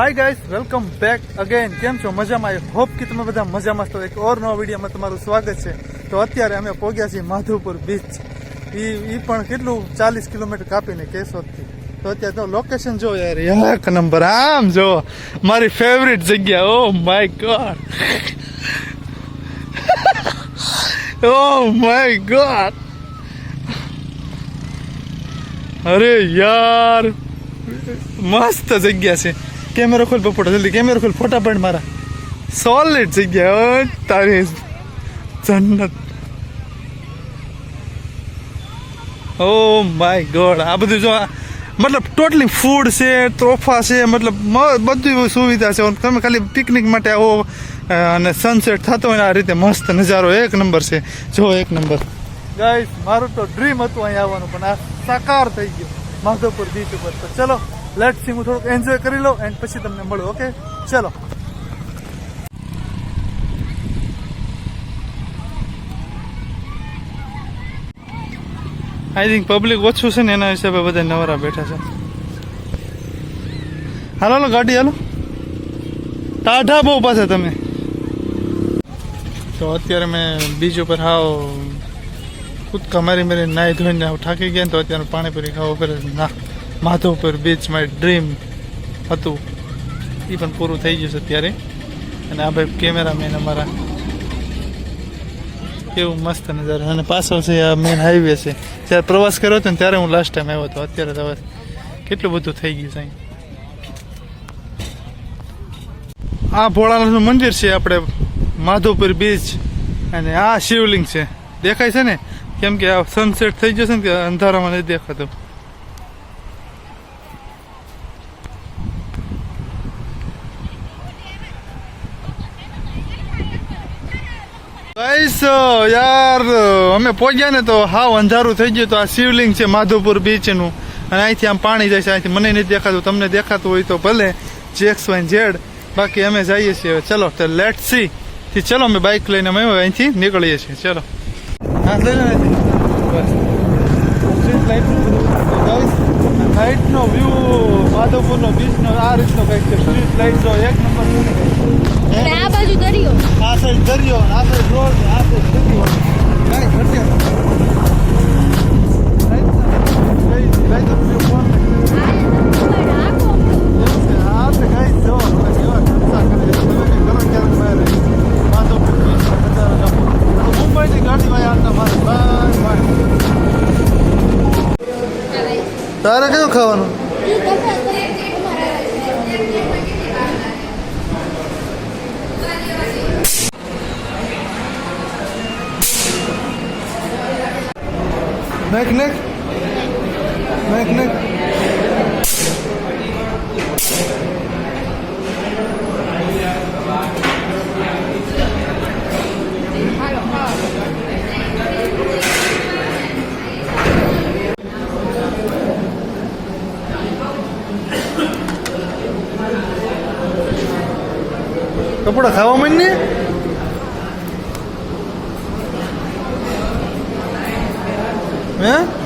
Hi guys welcome back again કેમ છો? મજામાં? આઈ હોપ કે તમે બધા મજામાં છો. એક ઓર નવા વિડીયોમાં તમારું સ્વાગત છે. તો અત્યારે અમે પહોંચ્યા છીએ માધવપુર બીચ એ એ પણ કેટલું ચાલીસ કિલોમીટર કાપીને કેશોદથી. તો અત્યારે તો લોકેશન જો યાર. એક નંબર. આમ જો, મારી ફેવરિટ જગ્યા. Oh my God oh my God અરે યાર, મસ્ત જગ્યા છે. કેમેરો ખોલ ફોટો જલ્દી કેમેરો ખોલ ફોટા પણ મારા. સોલિડ જગ્યા તારી. જન્નત. ઓ માય ગોડ આ બધું જો મતલબ ટોટલી ફૂડ છે, તોફા છે, મતલબ બધી સુવિધા છે. તમે ખાલી પિકનિક માટે આવો અને સનસેટ થતો હોય આ રીતે મસ્ત નજારો. એક નંબર છે. જો, એક નંબર. ગાઈસ મારું તો ડ્રીમ હતું અહીં આવવાનું, પણ આ સાકાર થઈ ગયું. માધવપુર બીચ ઉપર. તો ચલો લેટ સી હું થોડુંક એન્જોય કરી લઉં એન્ડ પછી તમને મળું ઓકે ચલો. આઈ થિંક પબ્લિક ઓછું છે ને, એના હિસાબે બધા નવરા બેઠા છે. હાલો હાલો, ગાડી, હાલો. ટાઢા બહુ પાછા તમે. તો અત્યારે મેં બીજ ઉપર હાવ કૂદકા મારી મારી નાહી ધોઈને થાકી ગયા તો અત્યારે પાણીપુરી ખાવા પર ના. માધવપુર બીચ માય ડ્રીમ હતું. એ પણ પૂરું થઈ ગયું છે અત્યારે. અને આ ભાઈ કેમેરામેન અમારા. કેવું મસ્ત નજારો અને પાછો છે આ મેન હાઈવે છે. જ્યારે પ્રવાસ કર્યો હતો ને ત્યારે હું લાસ્ટ ટાઈમ આવ્યો હતો. અત્યારે તો કેટલું બધું થઈ ગયું છે. આ ભોળાનાથનું મંદિર છે આપણે માધવપુર બીચ અને આ શિવલિંગ છે. દેખાય છે ને? કેમ કે આ સનસેટ થઈ જશે ને કે અંધારામાં નથી દેખાતું. ગાઈસ યાર. અમે પહોંચ્યા ને તો હાવ અંધારું થઈ ગયું તો આ શિવલિંગ છે, માધવપુર બીચનું અને અહીંથી આમ પાણી જાય છે, અહીંથી મને નથી દેખાતું, તમને દેખાતું હોય તો ભલે. જેક્સ વાઇન ઝેડ બાકી અમે જઈએ છીએ ચલો, તો લેટ સી થી ચલો, અમે બાઇક લઈને અમે અહીંથી નીકળીએ છીએ. ચલો. હા, લઈ લો અહીંથી. બસ. સ્ટ્રીટ લાઇટ નાઇટનો વ્યૂ માધવપુરનો બીચનો આ રીતનો કંઈક છે. સ્ટ્રીટ લાઇટ જો એક નંબર બાજુ દરિયો. આ સાઈડ દરિયો આ સાઈડ રોડ ને આ સાઈડ દરિયો. કાંઈ બાય તારે કયું ખાવાનું? નેક નેક નેક નેક કપડા ખાવા માંડ ને હે